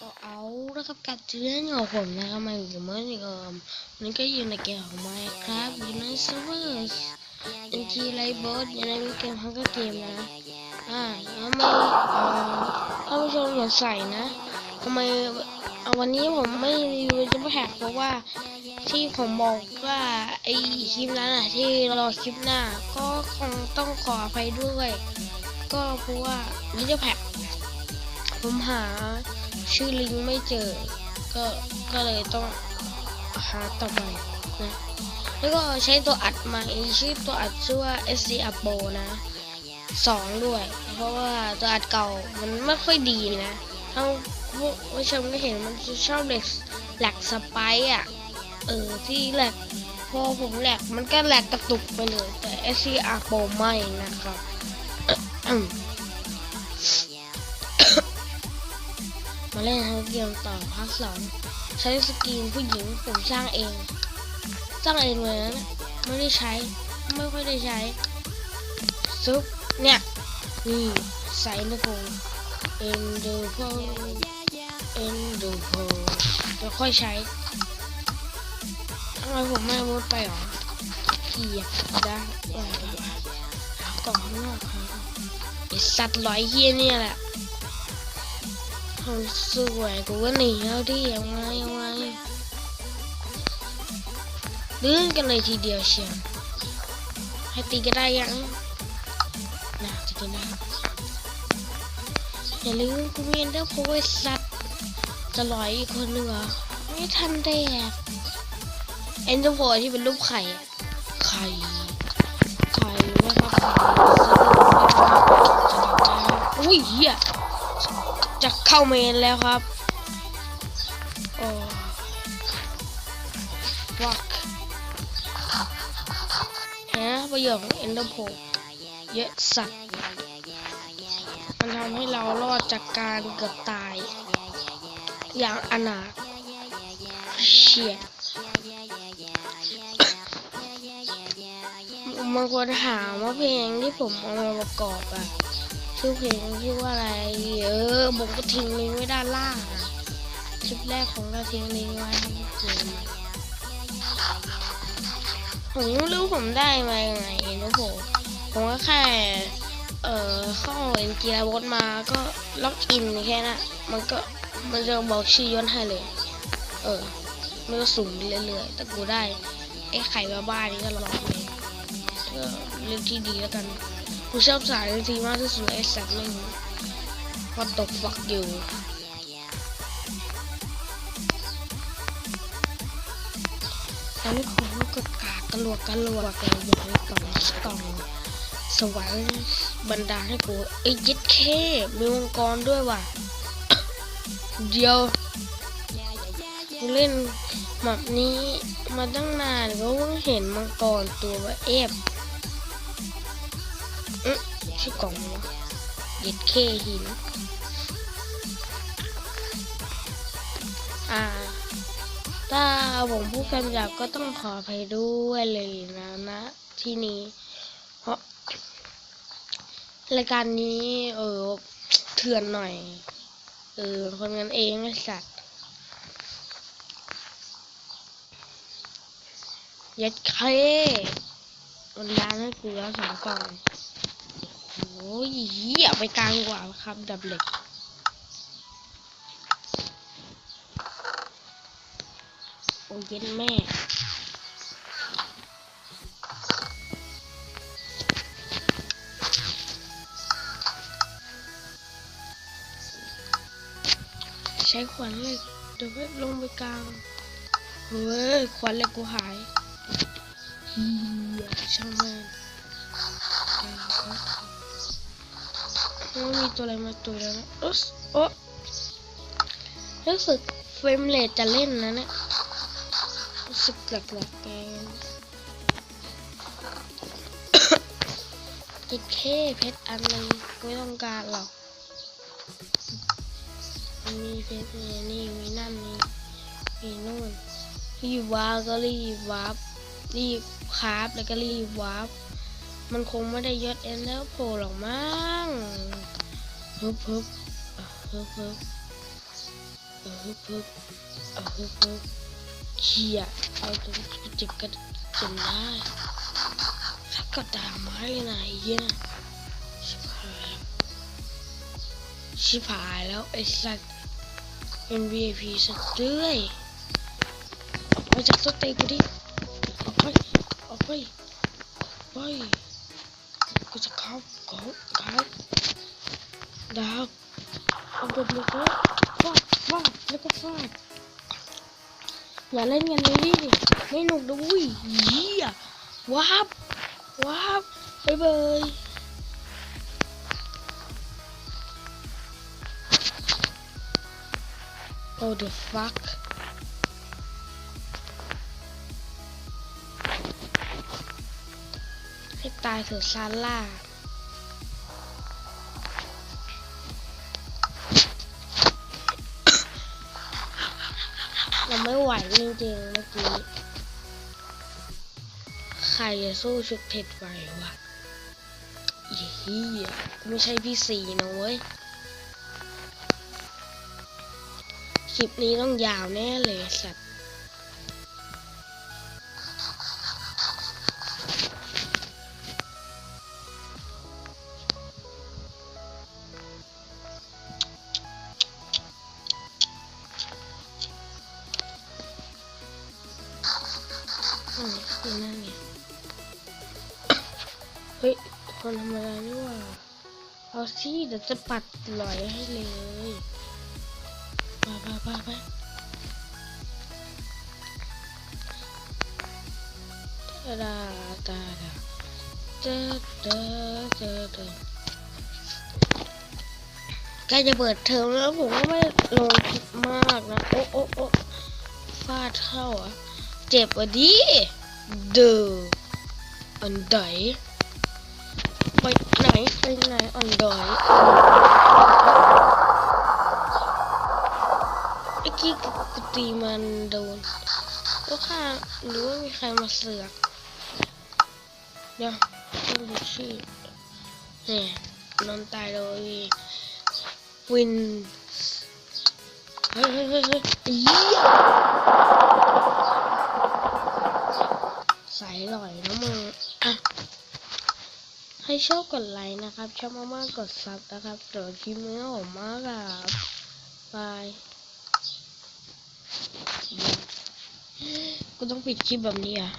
ก็เอาแล้วครับกัดเรื่องของผมนะครับมาอยู่เมื่อนเดิมวันนี้ก็อยู่ในเกมของไมค์ครับอยู่ในเซิร์ฟเวอร์เอ็นทีไลฟ์บอสอยู่ในเกมฮังก็เกมนะอ่าทำไม่ท่านผู้ชมสงสัยนะทำไมเอาวันนี้ผมไม่รีวิวจะไม่แท็กเพราะว่า ที่ผมบอกว่าไอคลิปนั้นอะที่รอคลิปหน้า ก็คงต้องขออภัยด้วย ก็เพราะว่าวิดีโอแพ็กผมหาชื่อลิงก์ไม่เจอ ก็ก็เลยต้องหาต่อไปนะแล้วก็ใช้ตัวอัดใหม่ชื่อตัวอัดชื่อว่า SC a p o นะสองด้วย เพราะว่าตัวอัดเก่ามันไม่ค่อยดีนะถ้าผู้ผู้ชมก็เห็นมันชอบแหลกแหลกสไปอะ เออที่แหลกพอผมแหลกมันก็แหลกกระตุกไปเลย แต่ SC a p o ไม่นะครับมาเล่นทั้งเกมต่อภาคสองใช้สกรีนผู้หญิงผมสร้างเอง สร้างเองเลยนะไม่ได้ใช้ไม่ค่อยได้ใช้ซุปเนี่ยนี่ใส่นะผมเอ็นดอร์โพเอ็นดอร์โพจะค่อยใช้ ทำไมผมไม่มุดไปหรอเกียบได้เออกล่องข้างนอกครับไอสัตว์ร้อยเฮียเนี่ยแหละคนสวยกูก็หนีแล้วดิยังไงยังไงลื่นกันเลยทีเดียวเชียวให้ตีก็ได้ยังน่าจะกินได้อย่าลืมกูมีเอ็นเดอร์โพยสัตว์จะลอยอีกคนหนึ่งเหรอไม่ทันแดก เอ็นเดอร์โพที่เป็นรูปไข่ไข่ไข่นะครับไข่อุ้ยเหี้ยจะเข้าเมนแล้วครับโอ้วักฮะประโยชน์ของเอนเดอร์โพเยอะสัตว์มันทำให้เรารอดจากการเกือบตาย อย่างอนาถเชีย บางคนถามว่าเพลงที่ผมเอามาประกอบอะชื่อเพลงชื่อว่าอะไร เออผมก็ทิ้งลิงก์ไว้ด้านล่างอะคลิปแรกผมก็ทิ้งลิงก์ไว้ทุกคนผมไม่รู้ผมได้มายังไงนะผมผมก็แค่เอ่อเข้าเอ็นเกียร์บดมาก็ล็อกอินแค่นั้นมันก็มันจะบอกชื่อยศให้เลย เออมันก็สุ่มเรื่อยๆแต่กูได้ไอ้ไข่บ้าๆนี่ก็ลอง เรื่องที่ดีแล้วกันกูชอบสายทีมากที่สุดไอ้สัตว์ไม่งวัดตกฟักอยู่ตอนนี้ผมก็กากกระลวกกระลวกกระลวกกล่องกล่องสวรรค์บันดาให้กูไอ้ยิดเคมีมังกรด้วยว่ะเดียวเล่นแบบนี้มาตั้งนานก็เพิ่งเห็นมังกรตัวว่าเอฟ ชื่อกล่องวะเย็ดเคหิน อ่า ถ้าผมพูดคำหยาบก็ต้องขออภัยด้วยเลยนะนะที่นี้ เพราะรายการนี้ เออเถื่อนหน่อย เออ คนกันเองไอ้สัตว์เย็ดเคมันร้านให้กูแล้วสองกล่อง ยเหี้ยไปกลางกว่าครับดับเหล็กโอ้ยเย็นแม่ใช้ขวานเหล็กเดี๋ยวไปลงไปกลางเฮ้ยขวานเหล็กกูหายเฮียช่างแม่ ไม่มีตัวอะไรมาตัวแล้วนะโอ๊ะโอ๊ะรู้สึกเฟรมเรทจะเล่นนะเนี่ยรู้สึกแหลกๆแกนจิตเคเพชรอันนึงไม่ต้องการหรอกมีเพชรมีนี่มีนั่นมีมีนู่นรีบวาร์ก็รีบวาร์รีบคราฟแล้วก็รีบวาร์ มันคงไม่ได้ยศเอ็นแล้วโผล่หรอกมั้งฮึบฮึบฮึบฮึบฮึบฮึบฮึบฮึบเขี่ยเอาจนจิกกระจนได้ถ้าก็ด่าไม้เลยนะไอ้เหี้ยนะชิบหายแล้วชิบหายแล้วไอ้สัตว์เป็น VIP สัตว์เด้ยออกไปจากตัวเตะกูดิออกไปออกไปออกไป เล่นกันเลยดิไม่หนุกนะเวุ้ยเหี้ยว้าบว้าบบ๊ายบาย Oh the fuck ให้ตายเถอะซาร่า ไม่ไหวจริงๆเมื่อกี้ ใครจะสู้ชุดเพชรไหววะอีเฮียไม่ใช่พี่สีนะเว้ย คลิปนี้ต้องยาวแน่เลยสัตว คนธรรมดานี่หว่าเอาสิเดี๋ยวจะปัดหลอยให้เลยไปไปไปไปตาดาตาดาเจอเจอเจอเจอใกล้จะเปิดเทอมแล้วผมก็ไม่ลงคลิปมากนะ โอ้โอ้โอ้ฟาดเข้าอะ เจ็บอะดิเดออันใด ไปไหนไปไหนอันใดไอ้กี้กูตีมันโดนก็ข้าหรือว่ามีใครมาเสือกเดี๋ยวต้องดูชื่อเนี่ยนอนตายโดยวินเฮ้ยเฮ้ยเฮ้ยเฮ้ยไอ้เหี้ยใส่หน่อยนะมึง ชอบกดไลค์นะครับ ชอบมากๆกดซับนะครับเดี๋ยวคลิปนี้ผมมากครับบายกูต้องปิดคลิปแบบนี้อะ